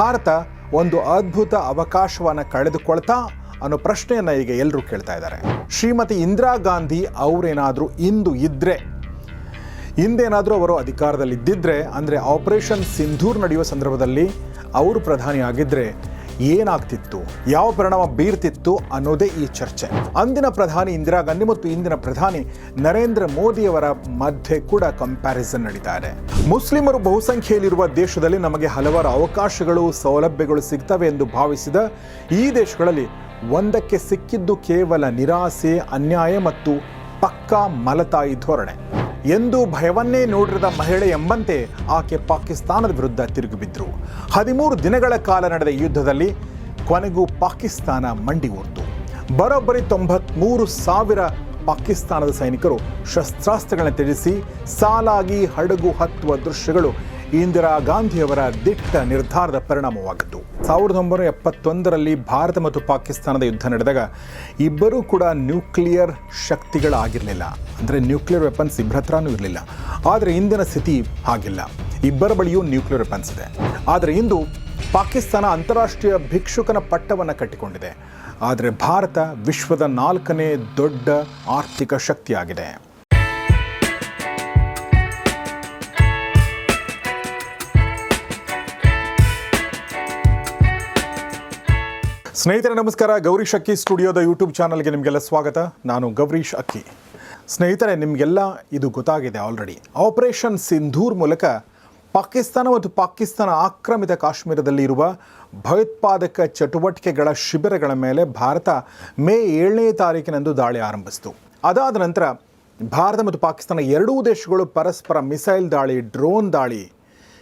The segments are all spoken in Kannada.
ಭಾರತ ಒಂದು ಅದ್ಭುತ ಅವಕಾಶವನ್ನು ಕಳೆದುಕೊಳ್ತಾ ಅನ್ನೋ ಪ್ರಶ್ನೆಯನ್ನು ಈಗ ಎಲ್ಲರೂ ಕೇಳ್ತಾ ಇದ್ದಾರೆ. ಶ್ರೀಮತಿ ಇಂದಿರಾ ಗಾಂಧಿ ಅವರೇನಾದರೂ ಇಂದು ಇದ್ದರೆ ಹಿಂದೇನಾದರೂ ಅವರು ಅಧಿಕಾರದಲ್ಲಿ ಇದ್ದಿದ್ರೆ ಅಂದರೆ ಆಪರೇಷನ್ ಸಿಂಧೂರ್ ನಡೆಯುವ ಸಂದರ್ಭದಲ್ಲಿ ಅವರು ಪ್ರಧಾನಿ ಆಗಿದ್ದರೆ ಏನಾಗ್ತಿತ್ತು? ಯಾವ ಪರಿಣಾಮ ಬೀರ್ತಿತ್ತು ಅನ್ನೋದೇ ಈ ಚರ್ಚೆ. ಅಂದಿನ ಪ್ರಧಾನಿ ಇಂದಿರಾ ಗಾಂಧಿ ಮತ್ತು ಇಂದಿನ ಪ್ರಧಾನಿ ನರೇಂದ್ರ ಮೋದಿಯವರ ಮಧ್ಯೆ ಕೂಡ ಕಂಪ್ಯಾರಿಸನ್ ನಡೀತಾ ಮುಸ್ಲಿಮರು ಬಹುಸಂಖ್ಯೆಯಲ್ಲಿರುವ ದೇಶದಲ್ಲಿ ನಮಗೆ ಹಲವಾರು ಅವಕಾಶಗಳು, ಸೌಲಭ್ಯಗಳು ಸಿಗ್ತವೆ ಎಂದು ಭಾವಿಸಿದ ಈ ದೇಶಗಳಲ್ಲಿ ಒಂದಕ್ಕೆ ಸಿಕ್ಕಿದ್ದು ಕೇವಲ ನಿರಾಸೆ, ಅನ್ಯಾಯ ಮತ್ತು ಪಕ್ಕಾ ಮಲತಾಯಿ ಧೋರಣೆ. ಎಂದು ಭಯವನ್ನೇ ನೋಡಿರದ ಮಹಿಳೆ ಎಂಬಂತೆ ಆಕೆ ಪಾಕಿಸ್ತಾನದ ವಿರುದ್ಧ ತಿರುಗಿಬಿದ್ದರು ಹದಿಮೂರು ದಿನಗಳ ಕಾಲ ನಡೆದ ಯುದ್ಧದಲ್ಲಿ ಕೊನೆಗೂ ಪಾಕಿಸ್ತಾನ ಮಂಡಿ ಊರ್ತು ಬರೋಬ್ಬರಿ ತೊಂಬತ್ಮೂರು ಸಾವಿರ ಪಾಕಿಸ್ತಾನದ ಸೈನಿಕರು ಶಸ್ತ್ರಾಸ್ತ್ರಗಳನ್ನು ತ್ಯಜಿಸಿ ಸಾಲಾಗಿ ಹಡಗು ಹತ್ತುವ ದೃಶ್ಯಗಳು ಇಂದಿರಾ ಗಾಂಧಿಯವರ ದಿಟ್ಟ ನಿರ್ಧಾರದ ಪರಿಣಾಮವಾಗಿತ್ತು ಸಾವಿರದ ಒಂಬೈನೂರ ಎಪ್ಪತ್ತೊಂದರಲ್ಲಿ ಭಾರತ ಮತ್ತು ಪಾಕಿಸ್ತಾನದ ಯುದ್ಧ ನಡೆದಾಗ ಇಬ್ಬರೂ ಕೂಡ ನ್ಯೂಕ್ಲಿಯರ್ ಶಕ್ತಿಗಳಾಗಿರಲಿಲ್ಲ. ಅಂದರೆ ನ್ಯೂಕ್ಲಿಯರ್ ವೆಪನ್ಸ್ ಇಬ್ಬರ ಹತ್ರನೂ ಇರಲಿಲ್ಲ. ಆದರೆ ಇಂದಿನ ಸ್ಥಿತಿ ಹಾಗಿಲ್ಲ. ಇಬ್ಬರ ಬಳಿಯೂ ನ್ಯೂಕ್ಲಿಯರ್ ವೆಪನ್ಸ್ ಇದೆ. ಆದರೆ ಇಂದು ಪಾಕಿಸ್ತಾನ ಅಂತಾರಾಷ್ಟ್ರೀಯ ಭಿಕ್ಷುಕನ ಪಟ್ಟವನ್ನು ಕಟ್ಟಿಕೊಂಡಿದೆ. ಆದರೆ ಭಾರತ ವಿಶ್ವದ ನಾಲ್ಕನೇ ದೊಡ್ಡ ಆರ್ಥಿಕ ಶಕ್ತಿಯಾಗಿದೆ. ಸ್ನೇಹಿತರೆ, ನಮಸ್ಕಾರ. ಗೌರೀಶ್ ಅಕ್ಕಿ ಸ್ಟುಡಿಯೋದ ಯೂಟ್ಯೂಬ್ ಚಾನಲ್ಗೆ ನಿಮಗೆಲ್ಲ ಸ್ವಾಗತ. ನಾನು ಗೌರೀಶ್ ಅಕ್ಕಿ. ಸ್ನೇಹಿತರೆ, ನಿಮಗೆಲ್ಲ ಇದು ಗೊತ್ತಾಗಿದೆ ಆಲ್ರೆಡಿ ಆಪರೇಷನ್ ಸಿಂಧೂರ್ ಮೂಲಕ ಪಾಕಿಸ್ತಾನ ಮತ್ತು ಪಾಕಿಸ್ತಾನ ಆಕ್ರಮಿತ ಕಾಶ್ಮೀರದಲ್ಲಿರುವ ಭಯೋತ್ಪಾದಕ ಚಟುವಟಿಕೆಗಳ ಶಿಬಿರಗಳ ಮೇಲೆ ಭಾರತ ಮೇ ಏಳನೇ ತಾರೀಕಿನಂದು ದಾಳಿ ಆರಂಭಿಸಿತು. ಅದಾದ ನಂತರ ಭಾರತ ಮತ್ತು ಪಾಕಿಸ್ತಾನ ಎರಡೂ ದೇಶಗಳು ಪರಸ್ಪರ ಮಿಸೈಲ್ ದಾಳಿ, ಡ್ರೋನ್ ದಾಳಿ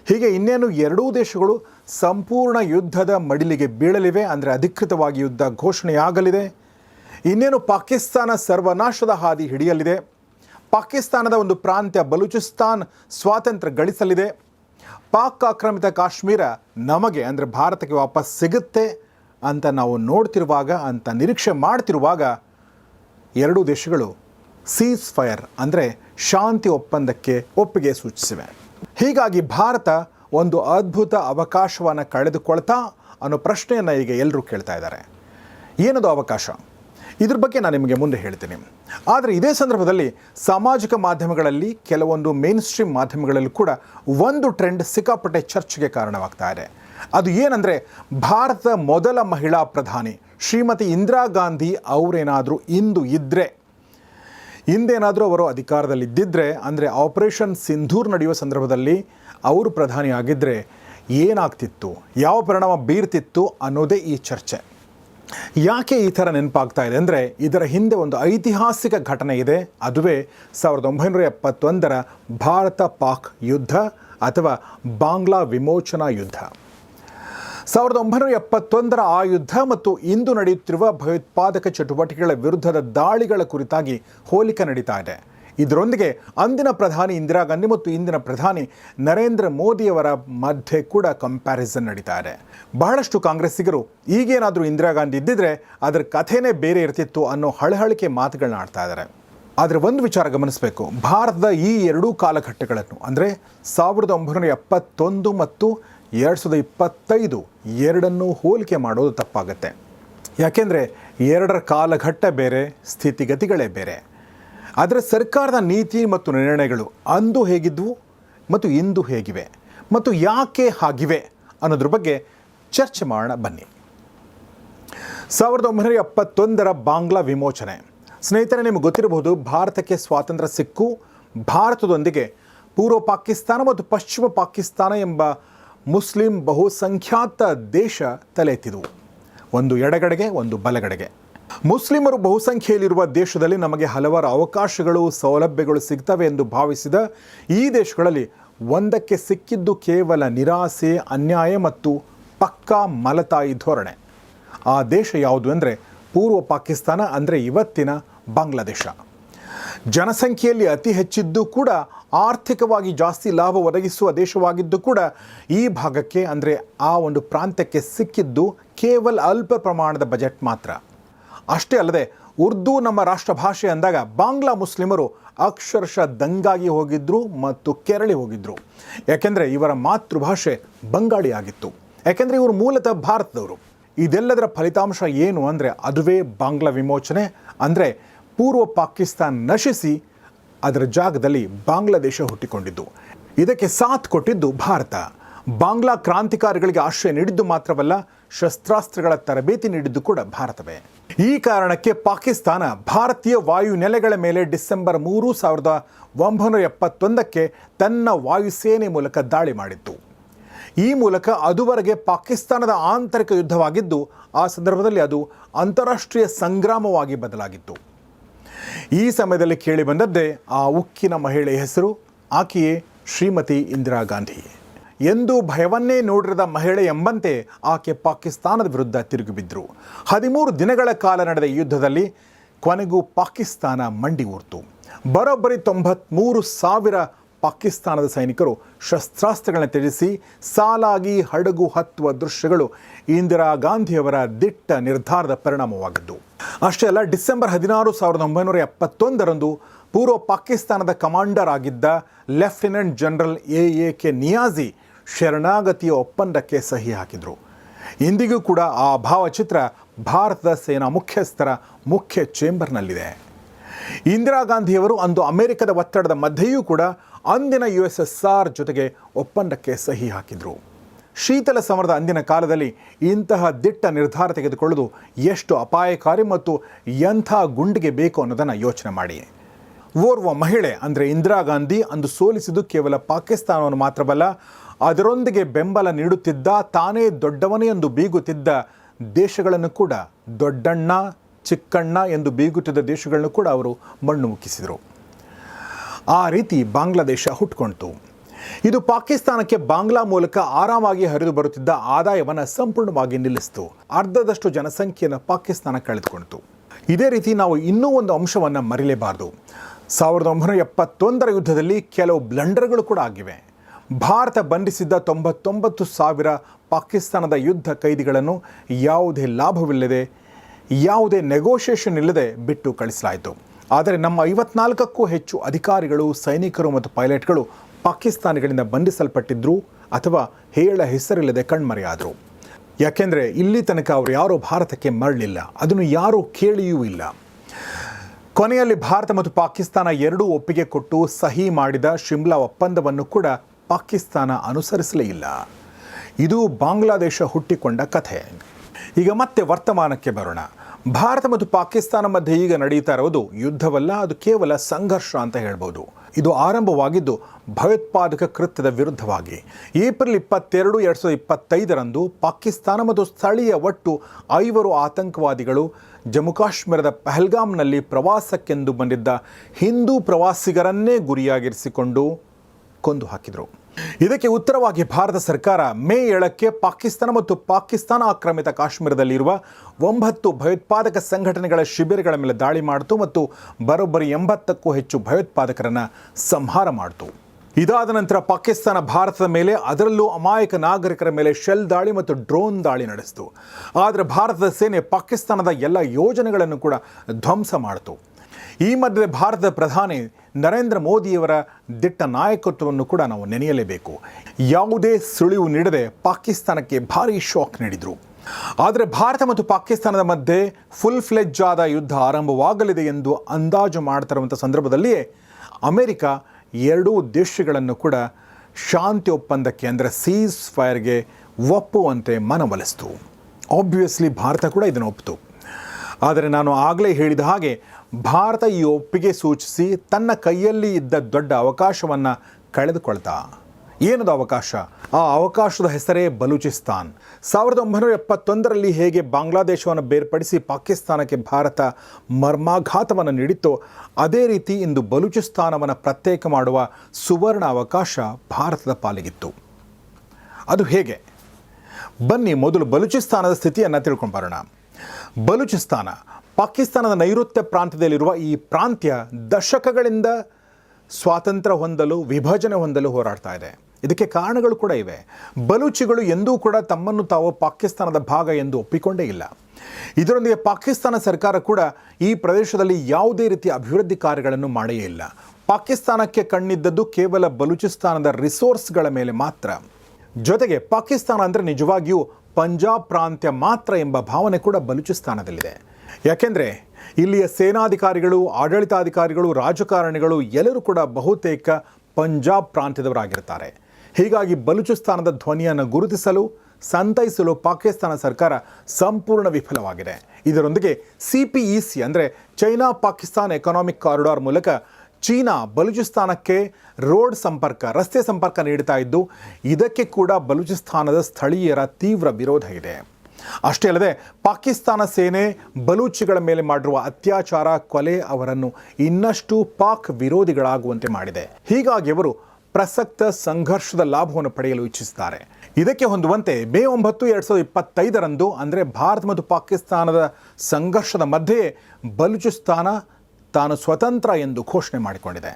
ಹೀಗೆ ಇನ್ನೇನು ಎರಡೂ ದೇಶಗಳು ಸಂಪೂರ್ಣ ಯುದ್ಧದ ಮಡಿಲಿಗೆ ಬೀಳಲಿವೆ, ಅಂದರೆ ಅಧಿಕೃತವಾಗಿ ಯುದ್ಧ ಘೋಷಣೆಯಾಗಲಿದೆ. ಇನ್ನೇನು ಪಾಕಿಸ್ತಾನ ಸರ್ವನಾಶದ ಹಾದಿ ಹಿಡಿಯಲಿದೆ. ಪಾಕಿಸ್ತಾನದ ಒಂದು ಪ್ರಾಂತ್ಯ ಬಲೂಚಿಸ್ತಾನ್ ಸ್ವಾತಂತ್ರ್ಯ ಗಳಿಸಲಿದೆ. ಪಾಕ್ ಆಕ್ರಮಿತ ಕಾಶ್ಮೀರ ನಮಗೆ, ಅಂದರೆ ಭಾರತಕ್ಕೆ ವಾಪಸ್ ಸಿಗುತ್ತೆ ಅಂತ ನಾವು ನೋಡ್ತಿರುವಾಗ, ಅಂತ ನಿರೀಕ್ಷೆ ಮಾಡ್ತಿರುವಾಗ ಎರಡೂ ದೇಶಗಳು ಸೀಸ್ ಫೈರ್ ಅಂದರೆ ಶಾಂತಿ ಒಪ್ಪಂದಕ್ಕೆ ಒಪ್ಪಿಗೆ ಸೂಚಿಸಿವೆ. ಹೀಗಾಗಿ ಭಾರತ ಒಂದು ಅದ್ಭುತ ಅವಕಾಶವನ್ನು ಕಳೆದುಕೊಳ್ತಾ ಅನ್ನೋ ಪ್ರಶ್ನೆಯನ್ನು ಈಗ ಎಲ್ಲರೂ ಕೇಳ್ತಾ ಇದ್ದಾರೆ. ಏನದು ಅವಕಾಶ? ಇದ್ರ ಬಗ್ಗೆ ನಾನು ನಿಮಗೆ ಮುಂದೆ ಹೇಳ್ತೀನಿ. ಆದರೆ ಇದೇ ಸಂದರ್ಭದಲ್ಲಿ ಸಾಮಾಜಿಕ ಮಾಧ್ಯಮಗಳಲ್ಲಿ ಕೆಲವೊಂದು ಮೇನ್ ಸ್ಟ್ರೀಮ್ ಮಾಧ್ಯಮಗಳಲ್ಲೂ ಕೂಡ ಒಂದು ಟ್ರೆಂಡ್ ಸಿಕ್ಕಾಪಟ್ಟೆ ಚರ್ಚೆಗೆ ಕಾರಣವಾಗ್ತಾ ಇದೆ. ಅದು ಏನಂದರೆ ಭಾರತದ ಮೊದಲ ಮಹಿಳಾ ಪ್ರಧಾನಿ ಶ್ರೀಮತಿ ಇಂದಿರಾ ಗಾಂಧಿ ಅವರೇನಾದರೂ ಇಂದು ಇದ್ದರೆ ಹಿಂದೇನಾದರೂ ಅವರು ಅಧಿಕಾರದಲ್ಲಿ ಇದ್ದಿದ್ದರೆ ಅಂದರೆ ಆಪರೇಷನ್ ಸಿಂಧೂರ್ ನಡೆಯುವ ಸಂದರ್ಭದಲ್ಲಿ ಅವರು ಪ್ರಧಾನಿ ಆಗಿದ್ದರೆ ಏನಾಗ್ತಿತ್ತು, ಯಾವ ಪರಿಣಾಮ ಬೀರ್ತಿತ್ತು ಅನ್ನೋದೇ ಈ ಚರ್ಚೆ. ಯಾಕೆ ಈ ಥರ ನೆನಪಾಗ್ತಾ ಇದೆ ಅಂದರೆ, ಇದರ ಹಿಂದೆ ಒಂದು ಐತಿಹಾಸಿಕ ಘಟನೆ ಇದೆ, ಅದುವೇ ಸಾವಿರದ ಒಂಬೈನೂರ ಎಪ್ಪತ್ತೊಂದರ ಭಾರತ ಪಾಕ್ ಯುದ್ಧ ಅಥವಾ ಬಾಂಗ್ಲಾ ವಿಮೋಚನಾ ಯುದ್ಧ. ಸಾವಿರದ ಒಂಬೈನೂರ ಎಪ್ಪತ್ತೊಂದರ ಆ ಯುದ್ಧ ಮತ್ತು ಇಂದು ನಡೆಯುತ್ತಿರುವ ಭಯೋತ್ಪಾದಕ ಚಟುವಟಿಕೆಗಳ ವಿರುದ್ಧದ ದಾಳಿಗಳ ಕುರಿತಾಗಿ ಹೋಲಿಕೆ ನಡೀತಾ ಇದೆ. ಇದರೊಂದಿಗೆ ಅಂದಿನ ಪ್ರಧಾನಿ ಇಂದಿರಾ ಗಾಂಧಿ ಮತ್ತು ಇಂದಿನ ಪ್ರಧಾನಿ ನರೇಂದ್ರ ಮೋದಿಯವರ ಮಧ್ಯೆ ಕೂಡ ಕಂಪ್ಯಾರಿಸನ್ ನಡೀತಾ ಇದೆ. ಬಹಳಷ್ಟು ಕಾಂಗ್ರೆಸ್ಸಿಗರು ಈಗೇನಾದರೂ ಇಂದಿರಾ ಗಾಂಧಿ ಇದ್ದಿದ್ರೆ ಅದರ ಕಥೆನೇ ಬೇರೆ ಇರ್ತಿತ್ತು ಅನ್ನೋ ಹಳಹಳಿಕೆ ಮಾತುಗಳನ್ನ ಆಡ್ತಾ ಇದ್ದಾರೆ ಆದರೆ ಒಂದು ವಿಚಾರ ಗಮನಿಸಬೇಕು. ಭಾರತದ ಈ ಎರಡೂ ಕಾಲಘಟ್ಟಗಳನ್ನು, ಅಂದರೆ ಸಾವಿರದ ಒಂಬೈನೂರ ಎಪ್ಪತ್ತೊಂದು ಮತ್ತು ಎರಡು ಸಾವಿರದ ಇಪ್ಪತ್ತೈದು ಎರಡನ್ನು ಹೋಲಿಕೆ ಮಾಡೋದು ತಪ್ಪಾಗುತ್ತೆ. ಯಾಕೆಂದರೆ ಎರಡರ ಕಾಲಘಟ್ಟ ಬೇರೆ, ಸ್ಥಿತಿಗತಿಗಳೇ ಬೇರೆ. ಆದರೆ ಸರ್ಕಾರದ ನೀತಿ ಮತ್ತು ನಿರ್ಣಯಗಳು ಅಂದು ಹೇಗಿದ್ವು ಮತ್ತು ಇಂದು ಹೇಗಿವೆ ಮತ್ತು ಯಾಕೆ ಹಾಗಿವೆ ಅನ್ನೋದ್ರ ಬಗ್ಗೆ ಚರ್ಚೆ ಮಾಡೋಣ ಬನ್ನಿ. ಸಾವಿರದ ಒಂಬೈನೂರ ಎಪ್ಪತ್ತೊಂದರ ಬಾಂಗ್ಲಾ ವಿಮೋಚನೆ. ಸ್ನೇಹಿತರೆ, ನಿಮಗೆ ಗೊತ್ತಿರಬಹುದು, ಭಾರತಕ್ಕೆ ಸ್ವಾತಂತ್ರ್ಯ ಸಿಕ್ಕು ಭಾರತದೊಂದಿಗೆ ಪೂರ್ವ ಪಾಕಿಸ್ತಾನ ಮತ್ತು ಪಶ್ಚಿಮ ಪಾಕಿಸ್ತಾನ ಎಂಬ ಮುಸ್ಲಿಂ ಬಹುಸಂಖ್ಯಾತ ದೇಶ ತಲೆ ಎತ್ತಿದವು ಒಂದು ಎಡಗಡೆಗೆ, ಒಂದು ಬಲಗಡೆಗೆ. ಮುಸ್ಲಿಮರು ಬಹುಸಂಖ್ಯೆಯಲ್ಲಿರುವ ದೇಶದಲ್ಲಿ ನಮಗೆ ಹಲವಾರು ಅವಕಾಶಗಳು, ಸೌಲಭ್ಯಗಳು ಸಿಗ್ತವೆ ಎಂದು ಭಾವಿಸಿದ ಈ ದೇಶಗಳಲ್ಲಿ ಒಂದಕ್ಕೆ ಸಿಕ್ಕಿದ್ದು ಕೇವಲ ನಿರಾಸೆ, ಅನ್ಯಾಯ ಮತ್ತು ಪಕ್ಕಾ ಮಲತಾಯಿ ಧೋರಣೆ. ಆ ದೇಶ ಯಾವುದು ಅಂದರೆ ಪೂರ್ವ ಪಾಕಿಸ್ತಾನ ಅಂದರೆ ಇವತ್ತಿನ ಬಾಂಗ್ಲಾದೇಶ. ಜನಸಂಖ್ಯೆಯಲ್ಲಿ ಅತಿ ಹೆಚ್ಚಿದ್ದು ಕೂಡ ಆರ್ಥಿಕವಾಗಿ ಜಾಸ್ತಿ ಲಾಭ ಒದಗಿಸುವ ದೇಶವಾಗಿದ್ದು ಕೂಡ ಈ ಭಾಗಕ್ಕೆ, ಅಂದರೆ ಆ ಒಂದು ಪ್ರಾಂತ್ಯಕ್ಕೆ ಸಿಕ್ಕಿದ್ದು ಕೇವಲ ಅಲ್ಪ ಪ್ರಮಾಣದ ಬಜೆಟ್ ಮಾತ್ರ. ಅಷ್ಟೇ ಅಲ್ಲದೆ, ಉರ್ದು ನಮ್ಮ ರಾಷ್ಟ್ರ ಭಾಷೆ ಅಂದಾಗ ಬಾಂಗ್ಲಾ ಮುಸ್ಲಿಮರು ಅಕ್ಷರಶಃ ದಂಗಾಗಿ ಹೋಗಿದ್ರು ಮತ್ತು ಕೆರಳಿ ಹೋಗಿದ್ರು. ಯಾಕೆಂದರೆ ಇವರ ಮಾತೃಭಾಷೆ ಬಂಗಾಳಿ ಆಗಿತ್ತು. ಯಾಕೆಂದರೆ ಇವರು ಮೂಲತಃ ಭಾರತದವರು. ಇದೆಲ್ಲದರ ಫಲಿತಾಂಶ ಏನು ಅಂದರೆ ಅದುವೇ ಬಾಂಗ್ಲಾ ವಿಮೋಚನೆ. ಅಂದರೆ ಪೂರ್ವ ಪಾಕಿಸ್ತಾನ್ ನಶಿಸಿ ಅದರ ಜಾಗದಲ್ಲಿ ಬಾಂಗ್ಲಾದೇಶ ಹುಟ್ಟಿಕೊಂಡಿದ್ದು. ಇದಕ್ಕೆ ಸಾಥ್ ಕೊಟ್ಟಿದ್ದು ಭಾರತ. ಬಾಂಗ್ಲಾ ಕ್ರಾಂತಿಕಾರಿಗಳಿಗೆ ಆಶ್ರಯ ನೀಡಿದ್ದು ಮಾತ್ರವಲ್ಲ, ಶಸ್ತ್ರಾಸ್ತ್ರಗಳ ತರಬೇತಿ ನೀಡಿದ್ದು ಕೂಡ ಭಾರತವೇ. ಈ ಕಾರಣಕ್ಕೆ ಪಾಕಿಸ್ತಾನ ಭಾರತೀಯ ವಾಯು ನೆಲೆಗಳ ಮೇಲೆ ಡಿಸೆಂಬರ್ ಮೂರು ಸಾವಿರದ ಒಂಬೈನೂರ ಎಪ್ಪತ್ತೊಂದಕ್ಕೆ ತನ್ನ ವಾಯುಸೇನೆ ಮೂಲಕ ದಾಳಿ ಮಾಡಿತ್ತು. ಈ ಮೂಲಕ ಅದುವರೆಗೆ ಪಾಕಿಸ್ತಾನದ ಆಂತರಿಕ ಯುದ್ಧವಾಗಿದ್ದು, ಆ ಸಂದರ್ಭದಲ್ಲಿ ಅದು ಅಂತಾರಾಷ್ಟ್ರೀಯ ಸಂಗ್ರಾಮವಾಗಿ ಬದಲಾಗಿತ್ತು. ಈ ಸಮಯದಲ್ಲಿ ಕೇಳಿ ಬಂದದ್ದೇ ಆ ಉಕ್ಕಿನ ಮಹಿಳೆ ಹೆಸರು, ಆಕೆಯೇ ಶ್ರೀಮತಿ ಇಂದಿರಾ ಗಾಂಧಿ. ಎಂದು ಭಯವನ್ನೇ ನೋಡಿರದ ಮಹಿಳೆ ಎಂಬಂತೆ ಆಕೆ ಪಾಕಿಸ್ತಾನದ ವಿರುದ್ಧ ತಿರುಗಿಬಿದ್ದರು ಹದಿಮೂರು ದಿನಗಳ ಕಾಲ ನಡೆದ ಯುದ್ಧದಲ್ಲಿ ಕೊನೆಗೂ ಪಾಕಿಸ್ತಾನ ಮಂಡಿ ಊರ್ತು. ಬರೋಬ್ಬರಿ ತೊಂಬತ್ಮೂರು ಸಾವಿರ ಪಾಕಿಸ್ತಾನದ ಸೈನಿಕರು ಶಸ್ತ್ರಾಸ್ತ್ರಗಳನ್ನು ತ್ಯಜಿಸಿ ಸಾಲಾಗಿ ಹಡಗು ಹತ್ತುವ ದೃಶ್ಯಗಳು ಇಂದಿರಾ ಗಾಂಧಿಯವರ ದಿಟ್ಟ ನಿರ್ಧಾರದ ಪರಿಣಾಮವಾಗಿದ್ದು. ಅಷ್ಟೇ ಅಲ್ಲ, ಡಿಸೆಂಬರ್ ಹದಿನಾರು ಸಾವಿರದ ಒಂಬೈನೂರ ಎಪ್ಪತ್ತೊಂದರಂದು ಪೂರ್ವ ಪಾಕಿಸ್ತಾನದ ಕಮಾಂಡರ್ ಆಗಿದ್ದ lieutenant general A A K Niazi ಶರಣಾಗತಿಯ ಒಪ್ಪಂದಕ್ಕೆ ಸಹಿ ಹಾಕಿದರು. ಇಂದಿಗೂ ಕೂಡ ಆ ಭಾವಚಿತ್ರ ಭಾರತದ ಸೇನಾ ಮುಖ್ಯಸ್ಥರ ಮುಖ್ಯ ಚೇಂಬರ್ನಲ್ಲಿದೆ. ಇಂದಿರಾ ಗಾಂಧಿಯವರು ಅಂದು ಅಮೆರಿಕದ ಒತ್ತಡದ ಮಧ್ಯೆಯೂ ಕೂಡ ಅಂದಿನ ಯು ಎಸ್ ಎಸ್ ಆರ್ ಜೊತೆಗೆ ಒಪ್ಪಂದಕ್ಕೆ ಸಹಿ ಹಾಕಿದರು. ಶೀತಲ ಸಮರದ ಅಂದಿನ ಕಾಲದಲ್ಲಿ ಇಂತಹ ದಿಟ್ಟ ನಿರ್ಧಾರ ತೆಗೆದುಕೊಳ್ಳುವುದು ಎಷ್ಟು ಅಪಾಯಕಾರಿ ಮತ್ತು ಎಂಥ ಗುಂಡಿಗೆ ಬೇಕು ಅನ್ನೋದನ್ನು ಯೋಚನೆ ಮಾಡಿ. ಓರ್ವ ಮಹಿಳೆ ಅಂದರೆ ಇಂದಿರಾ ಗಾಂಧಿ ಅಂದು ಸೋಲಿಸಿದ್ದು ಕೇವಲ ಪಾಕಿಸ್ತಾನವನ್ನು ಮಾತ್ರವಲ್ಲ, ಅದರೊಂದಿಗೆ ಬೆಂಬಲ ನೀಡುತ್ತಿದ್ದ ತಾನೇ ದೊಡ್ಡವನೇ ಎಂದು ಬೀಗುತ್ತಿದ್ದ ದೇಶಗಳನ್ನು ಕೂಡ ದೊಡ್ಡಣ್ಣ, ಚಿಕ್ಕಣ್ಣ ಎಂದು ಬೀಗುತ್ತಿದ್ದ ದೇಶಗಳನ್ನು ಕೂಡ ಅವರು ಮಣ್ಣು ಮುಕ್ಕಿಸಿದರು. ಆ ರೀತಿ ಬಾಂಗ್ಲಾದೇಶ ಹುಟ್ಕೊಳ್ತು ಇದು ಪಾಕಿಸ್ತಾನಕ್ಕೆ ಬಾಂಗ್ಲಾ ಮೂಲಕ ಆರಾಮಾಗಿ ಹರಿದು ಬರುತ್ತಿದ್ದ ಆದಾಯವನ್ನು ಸಂಪೂರ್ಣವಾಗಿ ನಿಲ್ಲಿಸಿತು. ಅರ್ಧದಷ್ಟು ಜನಸಂಖ್ಯೆಯನ್ನು ಪಾಕಿಸ್ತಾನ ಕಳೆದುಕೊಂಡಿತು. ಇದೇ ರೀತಿ ನಾವು ಇನ್ನೂ ಒಂದು ಅಂಶವನ್ನು ಮರಿಲೇಬಾರದು. ಸಾವಿರದ ಒಂಬೈನೂರ ಎಪ್ಪತ್ತೊಂದರ ಯುದ್ಧದಲ್ಲಿ ಕೆಲವು ಬ್ಲಂಡರ್ಗಳು ಕೂಡ ಆಗಿವೆ. ಭಾರತ ಬಂಧಿಸಿದ್ದ ತೊಂಬತ್ತೊಂಬತ್ತು ಸಾವಿರ ಪಾಕಿಸ್ತಾನದ ಯುದ್ಧ ಕೈದಿಗಳನ್ನು ಯಾವುದೇ ಲಾಭವಿಲ್ಲದೆ, ಯಾವುದೇ ನೆಗೋಷಿಯೇಷನ್ ಇಲ್ಲದೆ ಬಿಟ್ಟು ಕಳಿಸಲಾಯಿತು. ಆದರೆ ನಮ್ಮ ಐವತ್ನಾಲ್ಕಕ್ಕೂ ಹೆಚ್ಚು ಅಧಿಕಾರಿಗಳು, ಸೈನಿಕರು ಮತ್ತು ಪೈಲಟ್ಗಳು ಪಾಕಿಸ್ತಾನಿಗಳಿಂದ ಬಂಧಿಸಲ್ಪಟ್ಟಿದ್ರು ಅಥವಾ ಹೇಳ ಹೆಸರಿಲ್ಲದೆ ಕಣ್ಮರೆಯಾದರು. ಯಾಕೆಂದರೆ ಇಲ್ಲಿ ತನಕ ಅವರು ಯಾರೂ ಭಾರತಕ್ಕೆ ಮರಳಿಲ್ಲ. ಅದನ್ನು ಯಾರೂ ಕೇಳಿಯೂ ಇಲ್ಲ. ಕೊನೆಯಲ್ಲಿ ಭಾರತ ಮತ್ತು ಪಾಕಿಸ್ತಾನ ಎರಡೂ ಒಪ್ಪಿಗೆ ಕೊಟ್ಟು ಸಹಿ ಮಾಡಿದ ಶಿಮ್ಲಾ ಒಪ್ಪಂದವನ್ನು ಕೂಡ ಪಾಕಿಸ್ತಾನ ಅನುಸರಿಸಲೇ ಇಲ್ಲ. ಇದು ಬಾಂಗ್ಲಾದೇಶ ಹುಟ್ಟಿಕೊಂಡ ಕಥೆ. ಈಗ ಮತ್ತೆ ವರ್ತಮಾನಕ್ಕೆ ಬರೋಣ. ಭಾರತ ಮತ್ತು ಪಾಕಿಸ್ತಾನ ಮಧ್ಯೆ ಈಗ ನಡೀತಾ ಇರೋದು ಯುದ್ಧವಲ್ಲ, ಅದು ಕೇವಲ ಸಂಘರ್ಷ ಅಂತ ಹೇಳ್ಬೋದು. ಇದು ಆರಂಭವಾಗಿದ್ದು ಭಯೋತ್ಪಾದಕ ಕೃತ್ಯದ ವಿರುದ್ಧವಾಗಿ. ಏಪ್ರಿಲ್ ಇಪ್ಪತ್ತೆರಡು, ಎರಡು ಸಾವಿರದ ಇಪ್ಪತ್ತೈದರಂದು ಪಾಕಿಸ್ತಾನ ಮತ್ತು ಸ್ಥಳೀಯ ಒಟ್ಟು ಐವರು ಆತಂಕವಾದಿಗಳು ಜಮ್ಮು ಕಾಶ್ಮೀರದ ಪಹಲ್ಗಾಮ್ನಲ್ಲಿ ಪ್ರವಾಸಕ್ಕೆಂದು ಬಂದಿದ್ದ ಹಿಂದೂ ಪ್ರವಾಸಿಗರನ್ನೇ ಗುರಿಯಾಗಿರಿಸಿಕೊಂಡು ಕೊಂದು ಹಾಕಿದರು. ಇದಕ್ಕೆ ಉತ್ತರವಾಗಿ ಭಾರತ ಸರ್ಕಾರ ಮೇ ಏಳಕ್ಕೆ ಪಾಕಿಸ್ತಾನ ಮತ್ತು ಪಾಕಿಸ್ತಾನ ಆಕ್ರಮಿತ ಕಾಶ್ಮೀರದಲ್ಲಿರುವ ಒಂಬತ್ತು ಭಯೋತ್ಪಾದಕ ಸಂಘಟನೆಗಳ ಶಿಬಿರಗಳ ಮೇಲೆ ದಾಳಿ ಮಾಡಿತು ಮತ್ತು ಬರೋಬ್ಬರಿ ಎಂಬತ್ತಕ್ಕೂ ಹೆಚ್ಚು ಭಯೋತ್ಪಾದಕರನ್ನು ಸಂಹಾರ ಮಾಡಿತು. ಇದಾದ ನಂತರ ಪಾಕಿಸ್ತಾನ ಭಾರತದ ಮೇಲೆ ಅದರಲ್ಲೂ ಅಮಾಯಕ ನಾಗರಿಕರ ಮೇಲೆ ಶೆಲ್ ದಾಳಿ ಮತ್ತು ಡ್ರೋನ್ ದಾಳಿ ನಡೆಸಿತು. ಆದರೆ ಭಾರತದ ಸೇನೆ ಪಾಕಿಸ್ತಾನದ ಎಲ್ಲ ಯೋಜನೆಗಳನ್ನು ಕೂಡ ಧ್ವಂಸ ಮಾಡಿತು. ಈ ಮಧ್ಯೆ ಭಾರತದ ಪ್ರಧಾನಿ ನರೇಂದ್ರ ಮೋದಿಯವರ ದಿಟ್ಟ ನಾಯಕತ್ವವನ್ನು ಕೂಡ ನಾವು ನೆನೆಯಲೇಬೇಕು. ಯಾವುದೇ ಸುಳಿವು ನೀಡದೆ ಪಾಕಿಸ್ತಾನಕ್ಕೆ ಭಾರೀ ಶಾಕ್ ನೀಡಿದರು. ಆದರೆ ಭಾರತ ಮತ್ತು ಪಾಕಿಸ್ತಾನದ ಮಧ್ಯೆ ಫುಲ್ ಫ್ಲೆಜ್ ಆದ ಯುದ್ಧ ಆರಂಭವಾಗಲಿದೆ ಎಂದು ಅಂದಾಜು ಮಾಡ್ತಿರುವಂಥ ಸಂದರ್ಭದಲ್ಲಿಯೇ ಅಮೆರಿಕ ಎರಡೂ ದೇಶಗಳನ್ನು ಕೂಡ ಶಾಂತಿ ಒಪ್ಪಂದಕ್ಕೆ ಅಂದರೆ ಸೀಸ್ ಫೈರ್ಗೆ ಒಪ್ಪುವಂತೆ ಮನವೊಲಿಸಿತು. ಆಬ್ವಿಯಸ್ಲಿ ಭಾರತ ಕೂಡ ಇದನ್ನು ಒಪ್ಪಿತು ಆದರೆ ನಾನು ಆಗಲೇ ಹೇಳಿದ ಹಾಗೆ ಭಾರತ ಈ ಒಪ್ಪಿಗೆ ಸೂಚಿಸಿ ತನ್ನ ಕೈಯಲ್ಲಿ ಇದ್ದ ದೊಡ್ಡ ಅವಕಾಶವನ್ನು ಕಳೆದುಕೊಳ್ತಾ. ಏನದು ಅವಕಾಶ? ಆ ಅವಕಾಶದ ಹೆಸರೇ ಬಲೂಚಿಸ್ತಾನ್. ಸಾವಿರದ ಒಂಬೈನೂರ ಎಪ್ಪತ್ತೊಂದರಲ್ಲಿ ಹೇಗೆ ಬಾಂಗ್ಲಾದೇಶವನ್ನು ಬೇರ್ಪಡಿಸಿ ಪಾಕಿಸ್ತಾನಕ್ಕೆ ಭಾರತ ಮರ್ಮಾಘಾತವನ್ನು ನೀಡಿತ್ತೋ, ಅದೇ ರೀತಿ ಇಂದು ಬಲೂಚಿಸ್ತಾನವನ್ನು ಪ್ರತ್ಯೇಕ ಮಾಡುವ ಸುವರ್ಣ ಅವಕಾಶ ಭಾರತದ ಪಾಲಿಗಿತ್ತು. ಅದು ಹೇಗೆ? ಬನ್ನಿ, ಮೊದಲು ಬಲೂಚಿಸ್ತಾನದ ಸ್ಥಿತಿಯನ್ನು ತಿಳ್ಕೊಂಡು ಬರೋಣ. ಬಲೂಚಿಸ್ತಾನ ಪಾಕಿಸ್ತಾನದ ನೈಋತ್ಯ ಪ್ರಾಂತ್ಯದಲ್ಲಿರುವ ಈ ಪ್ರಾಂತ್ಯ ದಶಕಗಳಿಂದ ಸ್ವಾತಂತ್ರ್ಯ ಹೊಂದಲು, ವಿಭಜನೆ ಹೊಂದಲು ಹೋರಾಡ್ತಾ ಇದೆ. ಇದಕ್ಕೆ ಕಾರಣಗಳು ಕೂಡ ಇವೆ. ಬಲೂಚಿಗಳು ಎಂದೂ ಕೂಡ ತಮ್ಮನ್ನು ತಾವು ಪಾಕಿಸ್ತಾನದ ಭಾಗ ಎಂದು ಒಪ್ಪಿಕೊಂಡೇ ಇಲ್ಲ. ಇದರೊಂದಿಗೆ ಪಾಕಿಸ್ತಾನ ಸರ್ಕಾರ ಕೂಡ ಈ ಪ್ರದೇಶದಲ್ಲಿ ಯಾವುದೇ ರೀತಿಯ ಅಭಿವೃದ್ಧಿ ಕಾರ್ಯಗಳನ್ನು ಮಾಡೇ ಇಲ್ಲ. ಪಾಕಿಸ್ತಾನಕ್ಕೆ ಕಣ್ಣಿದ್ದದ್ದು ಕೇವಲ ಬಲೂಚಿಸ್ತಾನದ ರಿಸೋರ್ಸ್ಗಳ ಮೇಲೆ ಮಾತ್ರ. ಜೊತೆಗೆ ಪಾಕಿಸ್ತಾನ ಅಂದರೆ ನಿಜವಾಗಿಯೂ ಪಂಜಾಬ್ ಪ್ರಾಂತ್ಯ ಮಾತ್ರ ಎಂಬ ಭಾವನೆ ಕೂಡ ಬಲೂಚಿಸ್ತಾನದಲ್ಲಿದೆ. ಯಾಕೆಂದರೆ ಇಲ್ಲಿಯ ಸೇನಾಧಿಕಾರಿಗಳು, ಆಡಳಿತಾಧಿಕಾರಿಗಳು, ರಾಜಕಾರಣಿಗಳು ಎಲ್ಲರೂ ಕೂಡ ಬಹುತೇಕ ಪಂಜಾಬ್ ಪ್ರಾಂತ್ಯದವರಾಗಿರ್ತಾರೆ. ಹೀಗಾಗಿ ಬಲೂಚಿಸ್ತಾನದ ಧ್ವನಿಯನ್ನು ಗುರುತಿಸಲು, ಸಂತೈಸಲು ಪಾಕಿಸ್ತಾನ ಸರ್ಕಾರ ಸಂಪೂರ್ಣ ವಿಫಲವಾಗಿದೆ. ಇದರೊಂದಿಗೆ ಸಿ ಪಿ ಇ ಸಿ ಅಂದರೆ ಚೈನಾ ಪಾಕಿಸ್ತಾನ್ ಎಕನಾಮಿಕ್ ಕಾರಿಡಾರ್ ಮೂಲಕ ಚೀನಾ ಬಲೂಚಿಸ್ತಾನಕ್ಕೆ ರೋಡ್ ಸಂಪರ್ಕ, ರಸ್ತೆ ಸಂಪರ್ಕ ನೀಡುತ್ತಾ ಇದ್ದು, ಇದಕ್ಕೆ ಕೂಡ ಬಲೂಚಿಸ್ತಾನದ ಸ್ಥಳೀಯರ ತೀವ್ರ ವಿರೋಧ ಇದೆ. ಅಷ್ಟೇ ಅಲ್ಲದೆ ಪಾಕಿಸ್ತಾನ ಸೇನೆ ಬಲೂಚಿಗಳ ಮೇಲೆ ಮಾಡಿರುವ ಅತ್ಯಾಚಾರ, ಕೊಲೆ ಅವರನ್ನು ಇನ್ನಷ್ಟು ಪಾಕ್ ವಿರೋಧಿಗಳಾಗುವಂತೆ ಮಾಡಿದೆ. ಹೀಗಾಗಿ ಅವರು ಪ್ರಸಕ್ತ ಸಂಘರ್ಷದ ಲಾಭವನ್ನು ಪಡೆಯಲು ಇಚ್ಛಿಸುತ್ತಾರೆ. ಇದಕ್ಕೆ ಹೊಂದುವಂತೆ ಮೇ ಒಂಬತ್ತು ಎರಡು ಸಾವಿರದ ಇಪ್ಪತ್ತೈದರಂದು ಅಂದರೆ ಭಾರತ ಮತ್ತು ಪಾಕಿಸ್ತಾನದ ಸಂಘರ್ಷದ ಮಧ್ಯೆ ಬಲೂಚಿಸ್ತಾನ ತಾನು ಸ್ವತಂತ್ರ ಎಂದು ಘೋಷಣೆ ಮಾಡಿಕೊಂಡಿದೆ.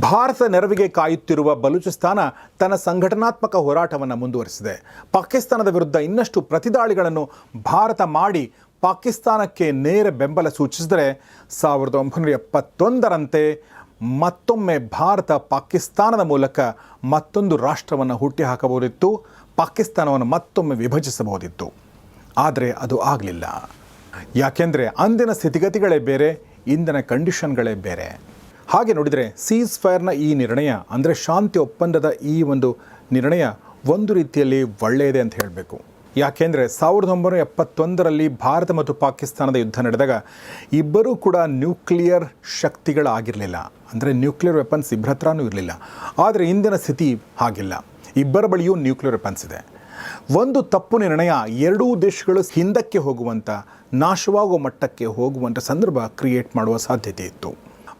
ಭಾರತದ ನೆರವಿಗೆ ಕಾಯುತ್ತಿರುವ ಬಲೂಚಿಸ್ತಾನ ತನ್ನ ಸಂಘಟನಾತ್ಮಕ ಹೋರಾಟವನ್ನು ಮುಂದುವರಿಸಿದೆ. ಪಾಕಿಸ್ತಾನದ ವಿರುದ್ಧ ಇನ್ನಷ್ಟು ಪ್ರತಿದಾಳಿಗಳನ್ನು ಭಾರತ ಮಾಡಿ ಪಾಕಿಸ್ತಾನಕ್ಕೆ ನೇರ ಬೆಂಬಲ ಸೂಚಿಸಿದರೆ ಸಾವಿರದ ಒಂಬೈನೂರ ಎಪ್ಪತ್ತೊಂದರಂತೆ ಮತ್ತೊಮ್ಮೆ ಭಾರತ ಪಾಕಿಸ್ತಾನದ ಮೂಲಕ ಮತ್ತೊಂದು ರಾಷ್ಟ್ರವನ್ನು ಹುಟ್ಟಿಹಾಕಬಹುದಿತ್ತು, ಪಾಕಿಸ್ತಾನವನ್ನು ಮತ್ತೊಮ್ಮೆ ವಿಭಜಿಸಬಹುದಿತ್ತು. ಆದರೆ ಅದು ಆಗಲಿಲ್ಲ. ಯಾಕೆಂದರೆ ಅಂದಿನ ಸ್ಥಿತಿಗತಿಗಳೇ ಬೇರೆ, ಇಂದಿನ ಕಂಡೀಷನ್ಗಳೇ ಬೇರೆ. ಹಾಗೆ ನೋಡಿದರೆ ಸೀಸ್ ಫೈರ್ನ ಈ ನಿರ್ಣಯ ಅಂದರೆ ಶಾಂತಿ ಒಪ್ಪಂದದ ಈ ಒಂದು ನಿರ್ಣಯ ಒಂದು ರೀತಿಯಲ್ಲಿ ಒಳ್ಳೆಯದೇ ಅಂತ ಹೇಳಬೇಕು. ಯಾಕೆಂದರೆ ಸಾವಿರದ ಒಂಬೈನೂರ ಎಪ್ಪತ್ತೊಂದರಲ್ಲಿ ಭಾರತ ಮತ್ತು ಪಾಕಿಸ್ತಾನದ ಯುದ್ಧ ನಡೆದಾಗ ಇಬ್ಬರೂ ಕೂಡ ನ್ಯೂಕ್ಲಿಯರ್ ಶಕ್ತಿಗಳಾಗಿರಲಿಲ್ಲ. ಅಂದರೆ ನ್ಯೂಕ್ಲಿಯರ್ ವೆಪನ್ಸ್ ಇಬ್ಬರ ಹತ್ರನೂ ಇರಲಿಲ್ಲ. ಆದರೆ ಇಂದಿನ ಸ್ಥಿತಿ ಹಾಗಿಲ್ಲ. ಇಬ್ಬರ ಬಳಿಯೂ ನ್ಯೂಕ್ಲಿಯರ್ ವೆಪನ್ಸ್ ಇದೆ. ಒಂದು ತಪ್ಪು ನಿರ್ಣಯ ಎರಡೂ ದೇಶಗಳು ಹಿಂದಕ್ಕೆ ಹೋಗುವಂಥ ನಾಶವಾಗುವ ಮಟ್ಟಕ್ಕೆ ಹೋಗುವಂಥ ಸಂದರ್ಭ ಕ್ರಿಯೇಟ್ ಮಾಡುವ ಸಾಧ್ಯತೆ ಇತ್ತು.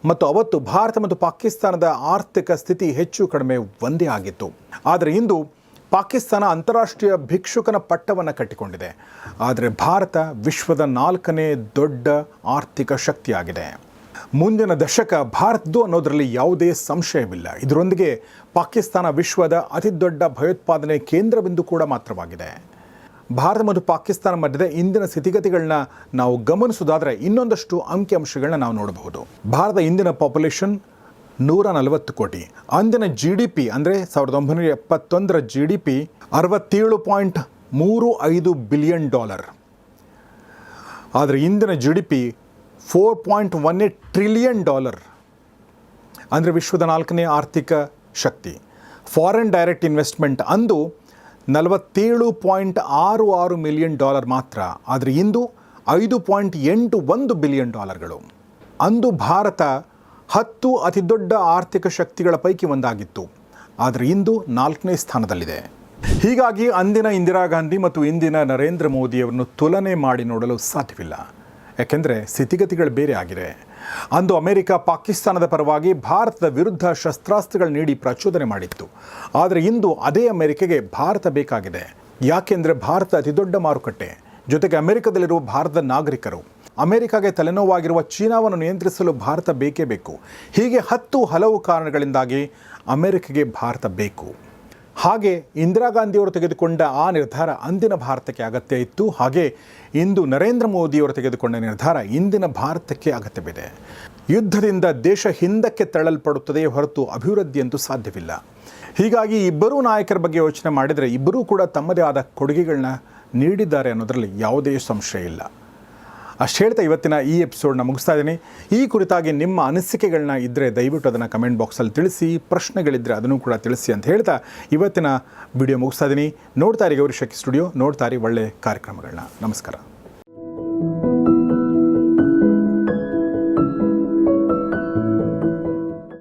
ಮತ್ತು ಅವತ್ತು ಭಾರತ ಮತ್ತು ಪಾಕಿಸ್ತಾನದ ಆರ್ಥಿಕ ಸ್ಥಿತಿ ಹೆಚ್ಚು ಕಡಿಮೆ ಒಂದೇ ಆಗಿತ್ತು. ಆದರೆ ಇಂದು ಪಾಕಿಸ್ತಾನ ಅಂತಾರಾಷ್ಟ್ರೀಯ ಭಿಕ್ಷುಕನ ಪಟ್ಟವನ್ನು ಕಟ್ಟಿಕೊಂಡಿದೆ. ಆದರೆ ಭಾರತ ವಿಶ್ವದ ನಾಲ್ಕನೇ ದೊಡ್ಡ ಆರ್ಥಿಕ ಶಕ್ತಿಯಾಗಿದೆ. ಮುಂದಿನ ದಶಕ ಭಾರತದ್ದು ಅನ್ನೋದರಲ್ಲಿ ಯಾವುದೇ ಸಂಶಯವಿಲ್ಲ. ಇದರೊಂದಿಗೆ ಪಾಕಿಸ್ತಾನ ವಿಶ್ವದ ಅತಿದೊಡ್ಡ ಭಯೋತ್ಪಾದನೆ ಕೇಂದ್ರವೆಂದು ಕೂಡ ಮಾತ್ರವಾಗಿದೆ. ಭಾರತ ಮತ್ತು ಪಾಕಿಸ್ತಾನ ಮಧ್ಯದ ಇಂದಿನ ಸ್ಥಿತಿಗತಿಗಳನ್ನ ನಾವು ಗಮನಿಸೋದಾದರೆ ಇನ್ನೊಂದಷ್ಟು ಅಂಕಿಅಂಶಗಳನ್ನ ನಾವು ನೋಡಬಹುದು. ಭಾರತ ಇಂದಿನ ಪಾಪ್ಯುಲೇಷನ್ ನೂರ ನಲವತ್ತು ಕೋಟಿ. ಅಂದಿನ ಜಿ ಡಿ ಪಿ ಅಂದರೆ ಸಾವಿರದ ಒಂಬೈನೂರ ಎಪ್ಪತ್ತೊಂದರ ಜಿ ಡಿ ಪಿ ಅರವತ್ತೇಳು ಪಾಯಿಂಟ್ ಮೂರು ಐದು ಬಿಲಿಯನ್ ಡಾಲರ್ ಆದರೆ ಇಂದಿನ G D P four point one eight trillion dollar ಅಂದರೆ ವಿಶ್ವದ ನಾಲ್ಕನೇ ಆರ್ಥಿಕ ಶಕ್ತಿ. ಫಾರಿನ್ ಡೈರೆಕ್ಟ್ ಇನ್ವೆಸ್ಟ್ಮೆಂಟ್ ಅಂದು ನಲವತ್ತೇಳು ಪಾಯಿಂಟ್ ಆರು ಆರು ಮಿಲಿಯನ್ ಡಾಲರ್ ಮಾತ್ರ. ಆದರೆ ಇಂದು ಐದು ಪಾಯಿಂಟ್ ಎಂಟು ಒಂದು ಬಿಲಿಯನ್ ಡಾಲರ್ಗಳು. ಅಂದು ಭಾರತ ಹತ್ತು ಅತಿದೊಡ್ಡ ಆರ್ಥಿಕ ಶಕ್ತಿಗಳ ಪೈಕಿ ಒಂದಾಗಿತ್ತು. ಆದರೆ ಇಂದು ನಾಲ್ಕನೇ ಸ್ಥಾನದಲ್ಲಿದೆ. ಹೀಗಾಗಿ ಅಂದಿನ ಇಂದಿರಾ ಗಾಂಧಿ ಮತ್ತು ಇಂದಿನ ನರೇಂದ್ರ ಮೋದಿಯವರನ್ನು ತುಲನೆ ಮಾಡಿ ನೋಡಲು ಸಾಧ್ಯವಿಲ್ಲ. ಯಾಕೆಂದರೆ ಸ್ಥಿತಿಗತಿಗಳು ಬೇರೆ ಆಗಿದೆ. ಅಂದು ಅಮೆರಿಕ ಪಾಕಿಸ್ತಾನದ ಪರವಾಗಿ ಭಾರತದ ವಿರುದ್ಧ ಶಸ್ತ್ರಾಸ್ತ್ರಗಳು ನೀಡಿ ಪ್ರಚೋದನೆ ಮಾಡಿತ್ತು. ಆದರೆ ಇಂದು ಅದೇ ಅಮೆರಿಕೆಗೆ ಭಾರತ ಬೇಕಾಗಿದೆ. ಯಾಕೆಂದರೆ ಭಾರತ ಅತಿದೊಡ್ಡ ಮಾರುಕಟ್ಟೆ. ಜೊತೆಗೆ ಅಮೆರಿಕದಲ್ಲಿರುವ ಭಾರತದ ನಾಗರಿಕರು. ಅಮೆರಿಕಾಗೆ ತಲೆನೋವಾಗಿರುವ ಚೀನಾವನ್ನು ನಿಯಂತ್ರಿಸಲು ಭಾರತ ಬೇಕೇ ಬೇಕು. ಹೀಗೆ ಹತ್ತು ಹಲವು ಕಾರಣಗಳಿಂದಾಗಿ ಅಮೆರಿಕೆಗೆ ಭಾರತ ಬೇಕು. ಹಾಗೆ ಇಂದಿರಾ ಗಾಂಧಿಯವರು ತೆಗೆದುಕೊಂಡ ಆ ನಿರ್ಧಾರ ಅಂದಿನ ಭಾರತಕ್ಕೆ ಅಗತ್ಯ ಇತ್ತು. ಹಾಗೆ ಇಂದು ನರೇಂದ್ರ ಮೋದಿಯವರು ತೆಗೆದುಕೊಂಡ ನಿರ್ಧಾರ ಇಂದಿನ ಭಾರತಕ್ಕೆ ಅಗತ್ಯವಿದೆ. ಯುದ್ಧದಿಂದ ದೇಶ ಹಿಂದಕ್ಕೆ ತಳ್ಳಲ್ಪಡುತ್ತದೆ ಹೊರತು ಅಭಿವೃದ್ಧಿಯಂತೂ ಸಾಧ್ಯವಿಲ್ಲ. ಹೀಗಾಗಿ ಇಬ್ಬರೂ ನಾಯಕರ ಬಗ್ಗೆ ಯೋಚನೆ ಮಾಡಿದರೆ ಇಬ್ಬರೂ ಕೂಡ ತಮ್ಮದೇ ಆದ ಕೊಡುಗೆಗಳನ್ನ ನೀಡಿದ್ದಾರೆ ಅನ್ನೋದರಲ್ಲಿ ಯಾವುದೇ ಸಂಶಯ ಇಲ್ಲ. ಅಷ್ಟು ಹೇಳ್ತಾ ಇವತ್ತಿನ ಈ ಎಪಿಸೋಡ್ನ ಮುಗಿಸ್ತಾ ಇದ್ದೀನಿ. ಈ ಕುರಿತಾಗಿ ನಿಮ್ಮ ಅನಿಸಿಕೆಗಳನ್ನ ಇದ್ದರೆ ದಯವಿಟ್ಟು ಅದನ್ನು ಕಮೆಂಟ್ ಬಾಕ್ಸಲ್ಲಿ ತಿಳಿಸಿ ಪ್ರಶ್ನೆಗಳಿದ್ದರೆ ಅದನ್ನು ಕೂಡ ತಿಳಿಸಿ ಅಂತ ಹೇಳ್ತಾ ಇವತ್ತಿನ ವಿಡಿಯೋ ಮುಗಿಸ್ತಾ ಇದ್ದೀನಿ. ನೋಡ್ತಾ ಇರಿ ಸ್ಟುಡಿಯೋ, ನೋಡ್ತಾ ಒಳ್ಳೆ ಕಾರ್ಯಕ್ರಮಗಳನ್ನ. ನಮಸ್ಕಾರ.